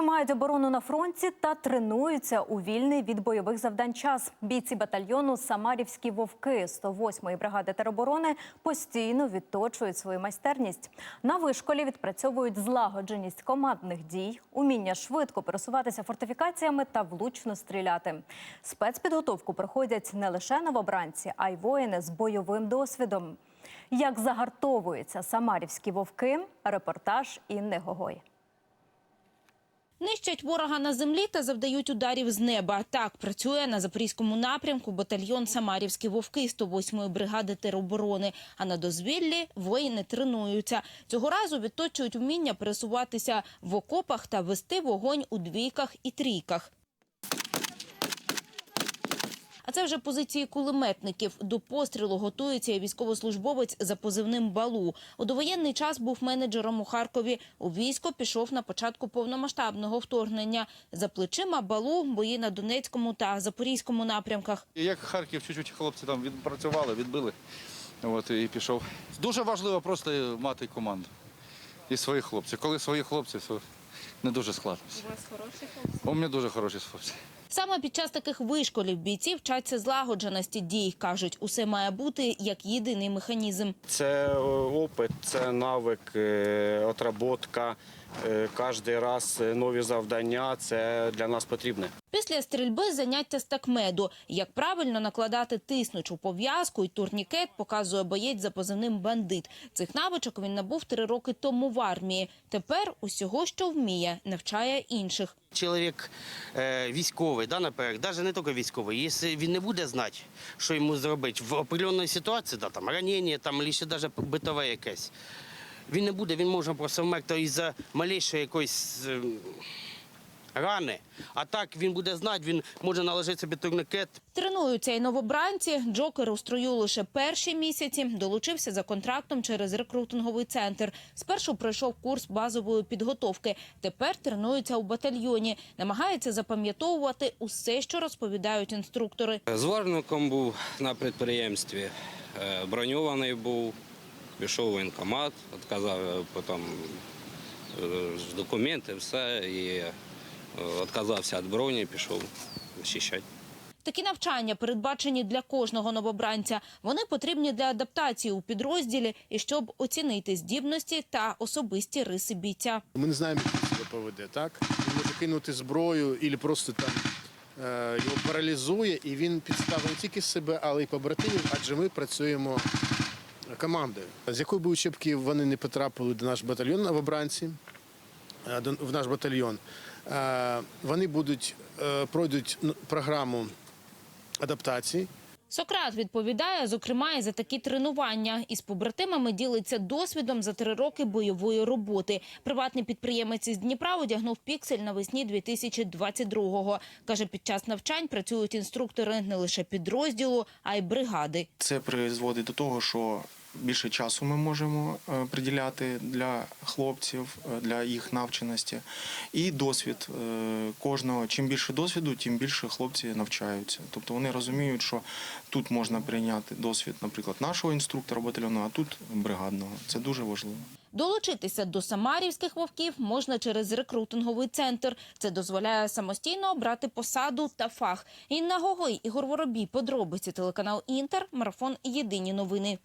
Тримають оборону на фронті та тренуються у вільний від бойових завдань час. Бійці батальйону Самарівські вовки 108-ї бригади тероборони постійно відточують свою майстерність. На вишколі відпрацьовують злагодженість командних дій, уміння швидко пересуватися фортифікаціями та влучно стріляти. Спецпідготовку проходять не лише новобранці, а й воїни з бойовим досвідом. Як загартовуються самарівські вовки? Репортаж Інни Гогой. Нищать ворога на землі та завдають ударів з неба. Так працює на запорізькому напрямку батальйон Самарівські вовки 108-ї бригади тероборони. А на дозвіллі воїни тренуються. Цього разу відточують вміння пересуватися в окопах та вести вогонь у двійках і трійках. А це вже позиції кулеметників. До пострілу готується і військовослужбовець за позивним Балу. У довоєнний час був менеджером у Харкові. У військо пішов на початку повномасштабного вторгнення. За плечима Балу бої на Донецькому та Запорізькому напрямках. Як Харків, чуть-чуть хлопці там відпрацювали, відбили. От і пішов. Дуже важливо просто мати команду і своїх хлопців. Коли свої хлопці, то не дуже складно. У вас хороші хлопці? У мене дуже хороші хлопці. Саме під час таких вишколів бійці вчаться злагодженості дій. кажуть, усе має бути як єдиний механізм. Це е, опит, це навик, е, отработка. е, Кожен раз нові завдання. Це для нас потрібне. Після стрільби заняття з такмеду. Як правильно накладати тиснучу пов'язку і турнікет показує боєць за позивним бандит. Цих навичок він набув три роки тому в армії. Тепер усього, що вміє, навчає інших. Чоловік е, військовий, да, наприклад, навіть не тільки військовий, якщо він не буде знати, що йому зробити в определеній ситуації, да, там ранення, там, ще навіть битове якесь, він не буде, він може просто вмерти із-за малейшої якоїсь е, рани. А так він буде знати, він може наложити собі турникет, Тренуються і новобранці. Джокер у строю лише перші місяці. Долучився за контрактом через рекрутинговий центр. Спершу пройшов курс базової підготовки. Тепер тренується у батальйоні. Намагається запам'ятовувати усе, що розповідають інструктори. Зварником був на підприємстві, е, броньований був, пішов в воєнкомат, відказав е, потім е, документи, все, і відказався від броні, пішов захищати. Такі навчання передбачені для кожного новобранця. Вони потрібні для адаптації у підрозділі і щоб оцінити здібності та особисті риси бійця. Ми не знаємо, як він себе поведе, так? Він може кинути зброю і просто там е, його паралізує, і він підставить не тільки себе, але й побратимів, адже ми працюємо командою. З якої би учебки вони не потрапили до наш батальйон новобранці, е, до- в наш батальйон, е, вони будуть, е, пройдуть ну, програму адаптації. Сократ відповідає, зокрема, і за такі тренування. Із побратимами ділиться досвідом за три роки бойової роботи. Приватний підприємець із Дніпра одягнув піксель навесні 2022-го. Каже, під час навчань працюють інструктори не лише підрозділу, а й бригади. Це призводить до того, що більше часу ми можемо е, приділяти для хлопців, е, для їх навченості. І досвід е, кожного. Чим більше досвіду, тим більше хлопці навчаються. Тобто вони розуміють, що тут можна прийняти досвід, наприклад, нашого інструктора батальйону, а тут бригадного. Це дуже важливо. Долучитися до самарівських вовків можна через рекрутинговий центр. Це дозволяє самостійно обрати посаду та фах. Інна Гогой, Ігор Воробій, подробиці телеканал Інтер, марафон Єдині новини.